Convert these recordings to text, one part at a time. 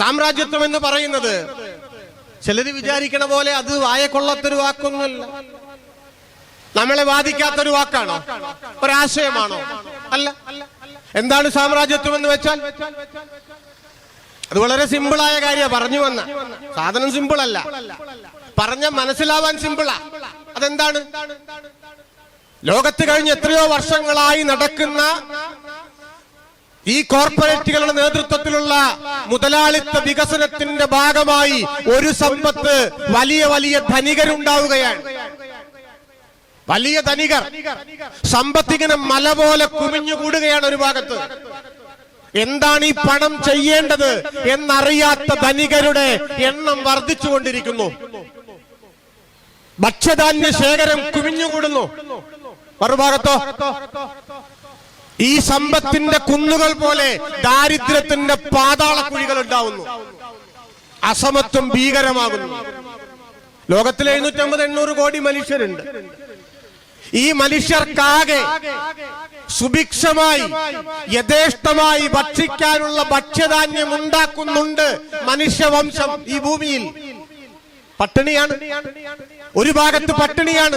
സാമ്രാജ്യത്വം എന്ന് പറയുന്നത്. ചിലര് വിചാരിക്കണ പോലെ അത് വായക്കൊള്ളത്തൊരു വാക്കൊന്നുമല്ല. നമ്മളെ ബാധിക്കാത്തൊരു വാക്കാണോ? ഒരാശയമാണോ? അല്ല. എന്താണ് സാമ്രാജ്യത്വം എന്ന് വെച്ചാൽ? അത് വളരെ സിമ്പിളായ കാര്യമാണ് പറഞ്ഞു വന്ന. സാധനം സിമ്പിൾ അല്ല പറഞ്ഞ മനസ്സിലാവാൻ സിമ്പിളാ. അതെന്താണ്? ലോകത്ത് കഴിഞ്ഞ് എത്രയോ വർഷങ്ങളായി നടക്കുന്ന ഈ കോർപ്പറേറ്റുകളുടെ നേതൃത്വത്തിലുള്ള മുതലാളിത്ത വികസനത്തിന്റെ ഭാഗമായി ഒരു സമ്പത്ത് വലിയ വലിയ ധനികരുണ്ടാവുകയാണ്. വലിയ ധനികർ. സമ്പത്തിങ്ങനെ മല പോലെ കുമിഞ്ഞുകൂടുകയാണ് ഒരു ഭാഗത്ത്. എന്താണ് ഈ പണം ചെയ്യേണ്ടത് എന്നറിയാത്ത ധനികരുടെ എണ്ണം വർദ്ധിച്ചുകൊണ്ടിരിക്കുന്നു. ഭക്ഷ്യധാന്യ ശേഖരം കുമിഞ്ഞുകൂടുന്നു മറുഭാഗത്തോ? ഈ സമ്പത്തിന്റെ കുന്നുകൾ പോലെ ദാരിദ്ര്യത്തിന്റെ പാതാള കുഴികൾ ഉണ്ടാവുന്നു. അസമത്വം ഭീകരമാകുന്നു. ലോകത്തിൽ എഴുന്നൂറ്റമ്പത് എണ്ണൂറ് കോടി മനുഷ്യരുണ്ട്. ഈ മനുഷ്യർക്കാകെ സുഭിക്ഷമായി യഥേഷ്ടമായി ഭക്ഷിക്കാനുള്ള ഭക്ഷ്യധാന്യം ഉണ്ടാക്കുന്നുണ്ട് മനുഷ്യവംശം ഈ ഭൂമിയിൽ. പട്ടിണിയാണ്. ഒരു ഭാഗത്ത് പട്ടിണിയാണ്.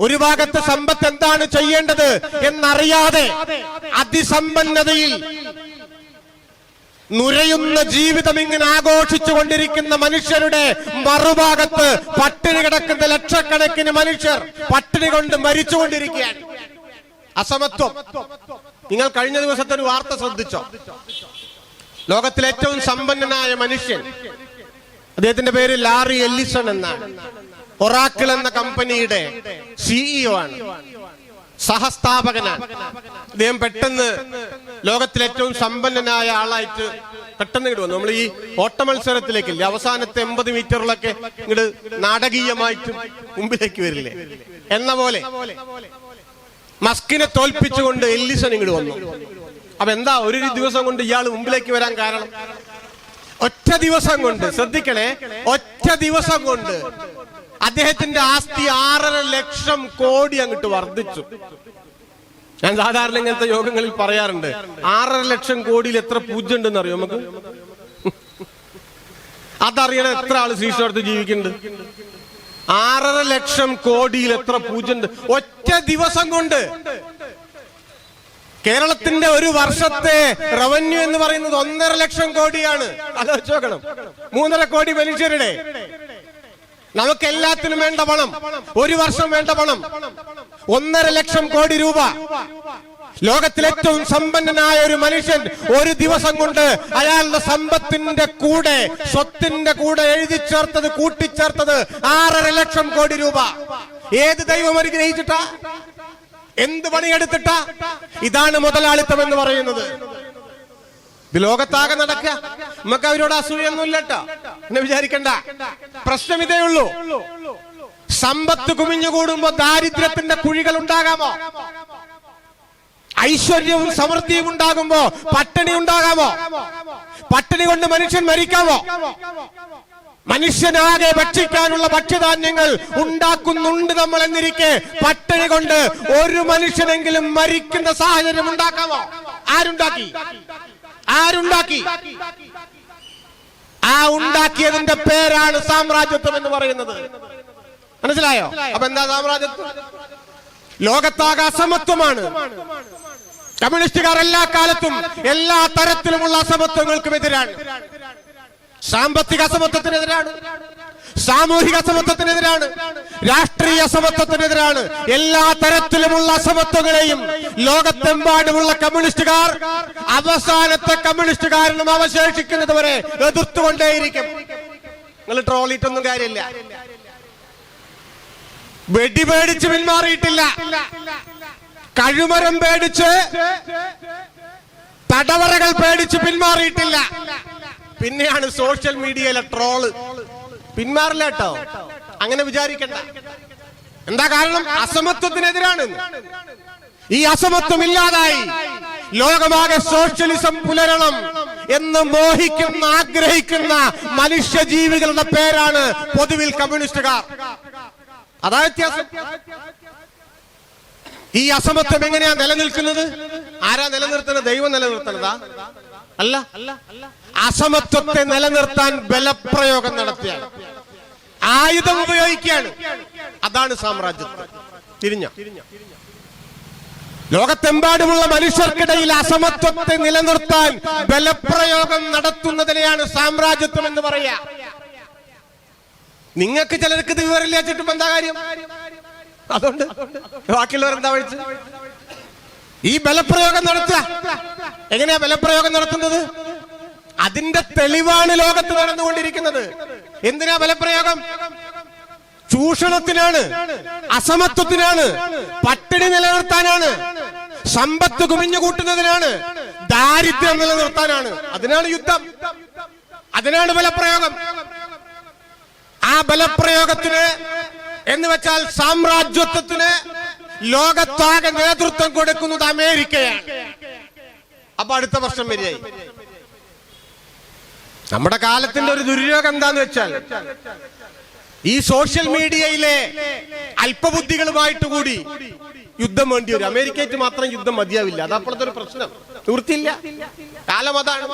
ഒരു ഭാഗത്ത് സമ്പത്ത് എന്താണ് ചെയ്യേണ്ടത് എന്നറിയാതെ അതിസമ്പന്നതയിൽ നുരയുന്ന ജീവിതം ഇങ്ങനെ ആഘോഷിച്ചു കൊണ്ടിരിക്കുന്ന മനുഷ്യരുടെ മറുഭാഗത്ത് പട്ടിണി കിടക്കുന്ന ലക്ഷക്കണക്കിന് മനുഷ്യർ പട്ടിണി കൊണ്ട് മരിച്ചുകൊണ്ടിരിക്കുകയാണ് അസമത്വം. നിങ്ങൾ കഴിഞ്ഞ ദിവസത്തെ ഒരു വാർത്ത ശ്രദ്ധിച്ചോ? ലോകത്തിലെ ഏറ്റവും സമ്പന്നനായ മനുഷ്യൻ അദ്ദേഹത്തിന്റെ പേര് ലാറി എല്ലിസൺ എന്നാണ് ഒറാക്കിൾ എന്ന കമ്പനിയുടെ സിഇഒ ആണ്. സഹസ്ഥാപകനാണ്. അദ്ദേഹം പെട്ടെന്ന് ലോകത്തിലെ ഏറ്റവും സമ്പന്നനായ ആളായിട്ട് പെട്ടെന്ന് ഇങ്ങോട്ട് വന്നു. നമ്മൾ ഈ ഓട്ട മത്സരത്തിലേക്കില്ലേ? അവസാനത്തെ എൺപത് മീറ്ററിലൊക്കെ ഇങ്ങോട്ട് നാടകീയമായിട്ട് മുമ്പിലേക്ക് വരില്ലേ? എന്ന പോലെ മസ്കിനെ തോൽപ്പിച്ചുകൊണ്ട് എല്ലിസൺ ഇങ്ങോട്ട് വന്നു. അപ്പൊ എന്താ ഒരു ദിവസം കൊണ്ട് ഇയാൾ മുമ്പിലേക്ക് വരാൻ കാരണം? ഒറ്റ ദിവസം കൊണ്ട് ശ്രദ്ധിക്കണേ. ഒറ്റ ദിവസം കൊണ്ട് അദ്ദേഹത്തിന്റെ ആസ്തി ആറര ലക്ഷം കോടി അങ്ങോട്ട് വർദ്ധിച്ചു. ഞാൻ സാധാരണ ഇങ്ങനത്തെ യോഗങ്ങളിൽ പറയാറുണ്ട് ആറര ലക്ഷം കോടിയിൽ എത്ര പൂജ്യം ഉണ്ടെന്ന് അറിയോ നമുക്ക്? അതറിയണ എത്ര ആൾ ശ്രീശ്വരത്ത് ജീവിക്കുന്നുണ്ട്. ആറര ലക്ഷം കോടിയിൽ എത്ര പൂജ്യം ഉണ്ട് ഒറ്റ ദിവസം കൊണ്ട് കേരളത്തിന്റെ ഒരു വർഷത്തെ റവന്യൂ എന്ന് പറയുന്നത് ഒന്നര ലക്ഷം കോടിയാണ്. ആലോചിച്ച് മൂന്നര കോടി മനുഷ്യരുടെ. നമുക്ക് എല്ലാത്തിനും വേണ്ട പണം. ഒരു വർഷം വേണ്ട പണം. ഒന്നര ലക്ഷം കോടി രൂപ. ലോകത്തിലെ ഏറ്റവും സമ്പന്നനായ ഒരു മനുഷ്യൻ ഒരു ദിവസം കൊണ്ട് അയാളുടെ സമ്പത്തിന്റെ കൂടെ സ്വത്തിന്റെ കൂടെ എഴുതി ചേർത്തത് കൂട്ടിച്ചേർത്തത് ആറര ലക്ഷം കോടി രൂപ. ഏത് ദൈവം അനുഗ്രഹിച്ചിട്ടാ? എന്ത് പണിയെടുത്തിട്ട? ഇതാണ് മുതലാളിത്തം എന്ന് പറയുന്നത്. ഇത് ലോകത്താകെ നടക്ക നമുക്ക് അവരോട് കേട്ടോ എന്നെ വിചാരിക്കണ്ട. പ്രശ്നം ഇതേ ഉള്ളൂ. സമ്പത്ത് കുമിഞ്ഞുകൂടുമ്പോ ദാരിദ്ര്യത്തിന്റെ കുഴികൾ ഉണ്ടാകാമോ? ഐശ്വര്യവും സമൃദ്ധിയും ഉണ്ടാകുമ്പോ പട്ടിണി ഉണ്ടാകാമോ? പട്ടിണി കൊണ്ട് മനുഷ്യൻ മരിക്കാമോ? മനുഷ്യനാകെ ഭക്ഷിക്കാനുള്ള ഭക്ഷ്യധാന്യങ്ങൾ ഉണ്ടാക്കുന്നുണ്ട് നമ്മൾ എന്നിരിക്കെ പട്ടിണി കൊണ്ട് ഒരു മനുഷ്യനെങ്കിലും മരിക്കുന്ന സാഹചര്യം ഉണ്ടാക്കാമോ ആരുണ്ടാക്കി? ആരുണ്ടാക്കി? ആ ഉണ്ടാക്കിയതിന്റെ പേരാണ് സാമ്രാജ്യത്വം എന്ന് പറയുന്നത്. മനസ്സിലായോ? അപ്പൊ എന്താ സാമ്രാജ്യത്വം? ലോകത്താകെ അസമത്വമാണ്. കമ്മ്യൂണിസ്റ്റുകാർ എല്ലാ കാലത്തും എല്ലാ തരത്തിലുമുള്ള അസമത്വങ്ങൾക്കും എതിരാണ്. സാമ്പത്തിക അസമത്വത്തിനെതിരാണ്. സാമൂഹിക അസമത്വത്തിനെതിരാണ്. രാഷ്ട്രീയ അസമത്വത്തിനെതിരാണ്. എല്ലാ തരത്തിലുമുള്ള അസമത്വങ്ങളെയും ലോകത്തെമ്പാടുമുള്ള കമ്മ്യൂണിസ്റ്റുകാർ അവസാനത്തെ കമ്മ്യൂണിസ്റ്റുകാരനും അവശേഷിക്കുന്നത് വരെ എതിർത്തുകൊണ്ടേയിരിക്കും. നിങ്ങൾ ട്രോളിട്ടൊന്നും കാര്യമില്ല. വെടി പേടിച്ച് പിന്മാറിയിട്ടില്ല. കഴിമരം പേടിച്ച് തടവറകൾ പേടിച്ച് പിന്മാറിയിട്ടില്ല. പിന്നെയാണ് സോഷ്യൽ മീഡിയയിലെ ട്രോൾ പിന്മാറില്ല കേട്ടോ. അങ്ങനെ വിചാരിക്കണ്ട. എന്താ കാരണം? അസമത്വത്തിനെതിരാണ് ഈ അസമത്വം ഇല്ലാതായി. ലോകമാകെ സോഷ്യലിസം പുലരണം എന്ന് മോഹിക്കുന്ന ആഗ്രഹിക്കുന്ന മനുഷ്യജീവികളുടെ പേരാണ് പൊതുവിൽ കമ്മ്യൂണിസ്റ്റുകാർ. അതാ വ്യത്യാസം. ഈ അസമത്വം എങ്ങനെയാ നിലനിൽക്കുന്നത്? ആരാ നിലനിർത്തുന്നത്? ദൈവം നിലനിർത്തുന്നതാ അല്ല? അസമത്വത്തെ നിലനിർത്താൻ ബലപ്രയോഗം നടത്തിയാണ്. ആയുധം ഉപയോഗിക്കുകയാണ്. അതാണ് സാമ്രാജ്യത്വം തിരിഞ്ഞ? ലോകത്തെമ്പാടുമുള്ള മനുഷ്യർക്കിടയിൽ അസമത്വത്തെ നിലനിർത്താൻ ബലപ്രയോഗം നടത്തുന്നതിനെയാണ് സാമ്രാജ്യത്വം എന്ന് പറയാ നിങ്ങൾക്ക് ചിലർക്ക് ഇത് വിവരമില്ല എന്താ കാര്യം? അതുകൊണ്ട് ബാക്കിയുള്ളവർ എന്താ വിളിച്ച് ഈ ബലപ്രയോഗം നടത്തുക. എങ്ങനെയാ ബലപ്രയോഗം നടത്തുന്നത്? അതിന്റെ തെളിവാണ് ലോകത്ത് നടന്നുകൊണ്ടിരിക്കുന്നത്. എന്തിനാ ബലപ്രയോഗം? ചൂഷണത്തിനാണ് അസമത്വത്തിനാണ് പട്ടിണി നിലനിർത്താനാണ് സമ്പത്ത് കുമിഞ്ഞു കൂട്ടുന്നതിനാണ് ദാരിദ്ര്യം നിലനിർത്താനാണ്. അതിനാണ് യുദ്ധം. അതിനാണ് ബലപ്രയോഗം. ആ ബലപ്രയോഗത്തിന് എന്ന് വെച്ചാൽ സാമ്രാജ്യത്വത്തിന് ലോകത്താകെ നേതൃത്വം കൊടുക്കുന്നത് അമേരിക്കയാണ്. അപ്പൊ അടുത്ത വർഷം വരികയായി. നമ്മുടെ കാലത്തിന്റെ ഒരു ദുര്യോഗം എന്താന്ന് വെച്ചാൽ ഈ സോഷ്യൽ മീഡിയയിലെ അല്പബുദ്ധികളുമായിട്ട് കൂടി യുദ്ധം വേണ്ടി വരും. അമേരിക്കയ്ക്ക് മാത്രം യുദ്ധം മതിയാവില്ല. അത് അപ്പോഴത്തെ ഒരു പ്രശ്നം. നിവൃത്തിയില്ല. കാലം അതാണ്.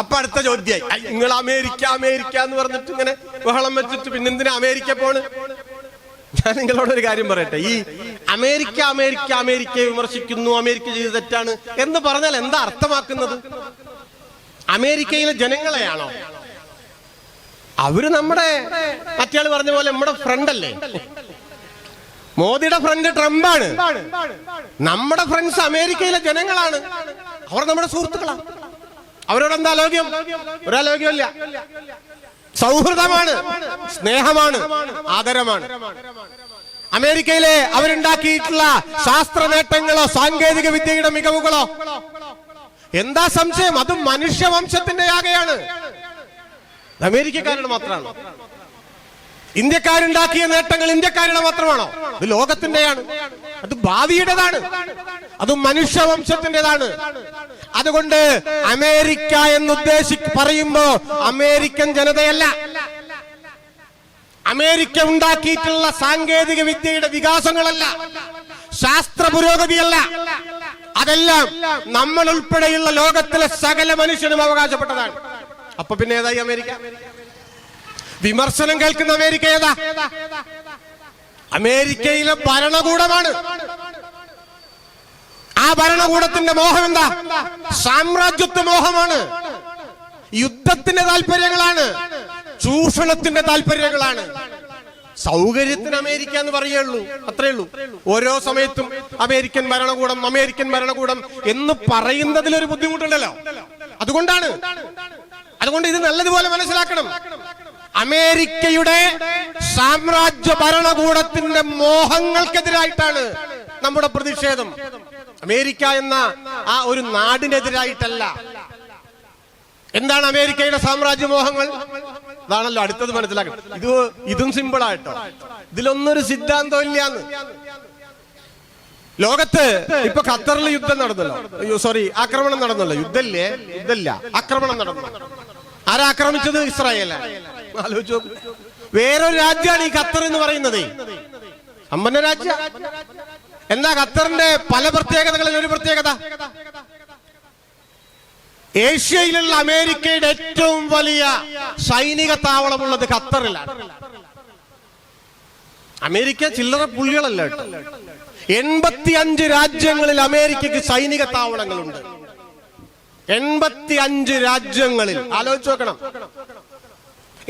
അപ്പൊ അടുത്ത ചോദ്യമായി. നിങ്ങൾ അമേരിക്ക അമേരിക്ക എന്ന് പറഞ്ഞിട്ട് ഇങ്ങനെ ബഹളം വെച്ചിട്ട് പിന്നെന്തിനാ അമേരിക്ക പോണ്? ഞാൻ നിങ്ങളോട് ഒരു കാര്യം പറയട്ടെ? ഈ അമേരിക്ക അമേരിക്ക അമേരിക്കയെ വിമർശിക്കുന്നു അമേരിക്ക ചെയ്ത് തെറ്റാണ് എന്ന് പറഞ്ഞാൽ എന്താ അർത്ഥമാക്കുന്നത്? അമേരിക്കയിലെ ജനങ്ങളെയാണോ? അവർ നമ്മുടെ മറ്റേ പറഞ്ഞ പോലെ നമ്മുടെ ഫ്രണ്ട് അല്ലേ? മോദിയുടെ ഫ്രണ്ട് ട്രംപാണ്. നമ്മുടെ ഫ്രണ്ട്സ് അമേരിക്കയിലെ ജനങ്ങളാണ്. അവർ നമ്മുടെ സുഹൃത്തുക്കളാണ് അവരോട് എന്താ ലോക്യം ഒരാലോക്യമില്ല സൗഹൃദമാണ് സ്നേഹമാണ് ആദരമാണ്. അമേരിക്കയിലെ അവരുണ്ടാക്കിയിട്ടുള്ള ശാസ്ത്ര നേട്ടങ്ങളോ സാങ്കേതിക വിദ്യയുടെ മികവുകളോ? എന്താ സംശയം? അത് മനുഷ്യവംശത്തിന്റെ ആകെയാണ്. അമേരിക്കക്കാരുടെ മാത്രമാണോ. ഇന്ത്യക്കാരുണ്ടാക്കിയ നേട്ടങ്ങൾ ഇന്ത്യക്കാരുടെ മാത്രമാണോ? അത് ലോകത്തിന്റെയാണ് അത് ഭാവിയുടേതാണ്. അത് മനുഷ്യവംശത്തിന്റെതാണ്. അതുകൊണ്ട് അമേരിക്ക എന്ന് ഉദ്ദേശി പറയുമ്പോ അമേരിക്കൻ ജനതയല്ല. അമേരിക്ക ഉണ്ടാക്കിയിട്ടുള്ള സാങ്കേതിക വിദ്യയുടെ വികാസങ്ങളല്ല. ശാസ്ത്ര പുരോഗതിയല്ല. അതെല്ലാം നമ്മൾ ഉൾപ്പെടെയുള്ള ലോകത്തിലെ സകല മനുഷ്യനും അവകാശപ്പെട്ടതാണ്. അപ്പൊ പിന്നെ ഏതായി അമേരിക്ക? വിമർശനം കേൾക്കുന്ന അമേരിക്ക ഏതാ? അമേരിക്കയിലെ ഭരണകൂടമാണ്. ആ ഭരണകൂടത്തിന്റെ മോഹം എന്താ? സാമ്രാജ്യത്വ മോഹമാണ്. യുദ്ധത്തിന്റെ താല്പര്യങ്ങളാണ്. ചൂഷണത്തിന്റെ താല്പര്യങ്ങളാണ്. സൗകര്യത്തിന് അമേരിക്ക എന്ന് പറയുള്ളൂ. അത്രേ ഉള്ളൂ. ഓരോ സമയത്തും അമേരിക്കൻ ഭരണകൂടം അമേരിക്കൻ ഭരണകൂടം എന്ന് പറയുന്നതിലൊരു ബുദ്ധിമുട്ടുണ്ടല്ലോ. അതുകൊണ്ടാണ്. അതുകൊണ്ട് ഇത് നല്ലതുപോലെ മനസ്സിലാക്കണം. അമേരിക്കയുടെ സാമ്രാജ്യ ഭരണകൂടത്തിന്റെ മോഹങ്ങൾക്കെതിരായിട്ടാണ് നമ്മുടെ പ്രതിഷേധം. അമേരിക്ക എന്ന ആ ഒരു നാടിനെതിരായിട്ടല്ല. എന്താണ് അമേരിക്കയുടെ സാമ്രാജ്യ മോഹങ്ങൾ? അതാണല്ലോ അടുത്തത് മനസ്സിലാക്കണം ഇത് ഇതും സിമ്പിൾ ആയിട്ടോ. ഇതിലൊന്നൊരു സിദ്ധാന്തം ഇല്ലാന്ന്. ലോകത്ത് ഇപ്പൊ ഖത്തറിൽ യുദ്ധം നടന്നല്ലോ. അയ്യോ സോറി ആക്രമണം നടന്നല്ലോ. യുദ്ധല്ലേ? യുദ്ധല്ല ആക്രമണം നടന്നു ആരാക്രമിച്ചത് ഇസ്രായേലാണ് ആലോചിച്ച്. വേറൊരു രാജ്യമാണ് ഈ ഖത്തർ എന്ന് പറയുന്നത്. സമ്പന്ന രാജ്യ. എന്നാ ഖത്തറിന്റെ പല പ്രത്യേകതകളിൽ ഒരു പ്രത്യേകത? ഏഷ്യയിലുള്ള അമേരിക്കയുടെ ഏറ്റവും വലിയ സൈനിക താവളമുള്ളത് ഖത്തറിലാണ്. അമേരിക്ക ചില്ലറ പുള്ളികളല്ല എൺപത്തി അഞ്ച് രാജ്യങ്ങളിൽ അമേരിക്കക്ക് സൈനിക താവളങ്ങളുണ്ട്. എൺപത്തി അഞ്ച് രാജ്യങ്ങളിൽ. ആലോചിച്ച് നോക്കണം.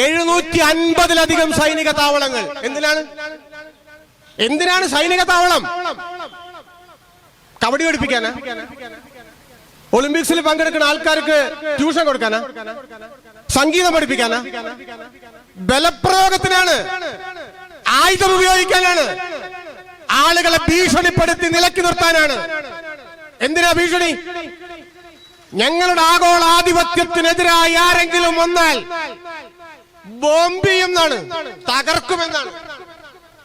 എഴുന്നൂറ്റി അൻപതിലധികം സൈനിക താവളങ്ങൾ. എന്തിനാണ്? എന്തിനാണ് സൈനിക താവളം? കബഡി പഠിപ്പിക്കാനാ? ഒളിമ്പിക്സിൽ പങ്കെടുക്കുന്ന ആൾക്കാർക്ക് ട്യൂഷൻ കൊടുക്കാനാ? സംഗീതം പഠിപ്പിക്കാനാ? ബലപ്രയോഗത്തിനാണ്. ആയുധം ഉപയോഗിക്കാനാണ്. ആളുകളെ ഭീഷണിപ്പെടുത്തി നിലക്കി നിർത്താനാണ്. എന്തിനാ ഭീഷണി? ഞങ്ങളുടെ ആഗോള ആധിപത്യത്തിനെതിരായി ആരെങ്കിലും വന്നാൽ ബോംബിയെന്നാണ് തകർക്കുമെന്നാണ്.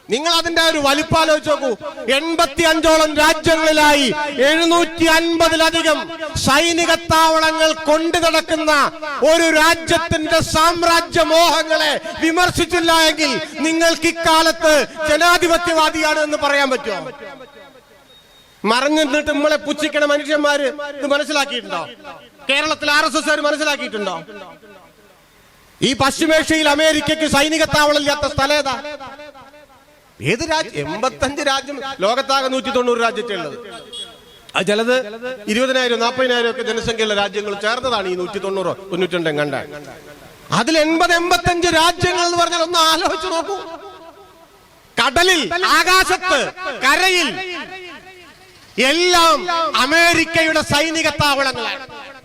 നിങ്ങൾ അതിന്റെ ഒരു വലിപ്പാലോചിച്ച് നോക്കൂ. എൺപത്തി അഞ്ചോളം രാജ്യങ്ങളിലായി എഴുന്നൂറ്റി അൻപതിലധികം സൈനിക താവളങ്ങൾ കൊണ്ടു നടക്കുന്ന ഒരു രാജ്യത്തിന്റെ സാമ്രാജ്യ മോഹങ്ങളെ വിമർശിച്ചില്ല എങ്കിൽ നിങ്ങൾക്ക് ഇക്കാലത്ത് ജനാധിപത്യവാദിയാണ് എന്ന് പറയാൻ പറ്റുമോ? മറഞ്ഞു നിന്നിട്ട് നമ്മളെ പുച്ഛിക്കണ മനുഷ്യന്മാര് ഇത് മനസ്സിലാക്കിയിട്ടുണ്ടോ? കേരളത്തിൽ ആർ എസ് എസ് മനസ്സിലാക്കിയിട്ടുണ്ടോ? ഈ പശ്ചിമേഷ്യയിൽ അമേരിക്കയ്ക്ക് സൈനിക താവളമില്ലാത്ത സ്ഥലം ഏതാ? രാജ്യം? എൺപത്തഞ്ച് രാജ്യം ലോകത്താകെ നൂറ്റി തൊണ്ണൂറ് രാജ്യത്തുള്ളത് അത് ചിലത് ഇരുപതിനായിരം നാൽപ്പതിനായിരം ഒക്കെ ജനസംഖ്യയുള്ള രാജ്യങ്ങൾ ചേർന്നതാണ് ഈ നൂറ്റി തൊണ്ണൂറോ തൊണ്ണൂറ്റിരണ്ടും കണ്ട അതിൽ എൺപത് എൺപത്തഞ്ച് രാജ്യങ്ങൾ എന്ന് പറഞ്ഞാൽ ഒന്ന് ആലോചിച്ച് നോക്കൂ. കടലിൽ ആകാശത്ത് കരയിൽ എല്ലാം അമേരിക്കയുടെ സൈനിക താവളങ്ങളാണ്.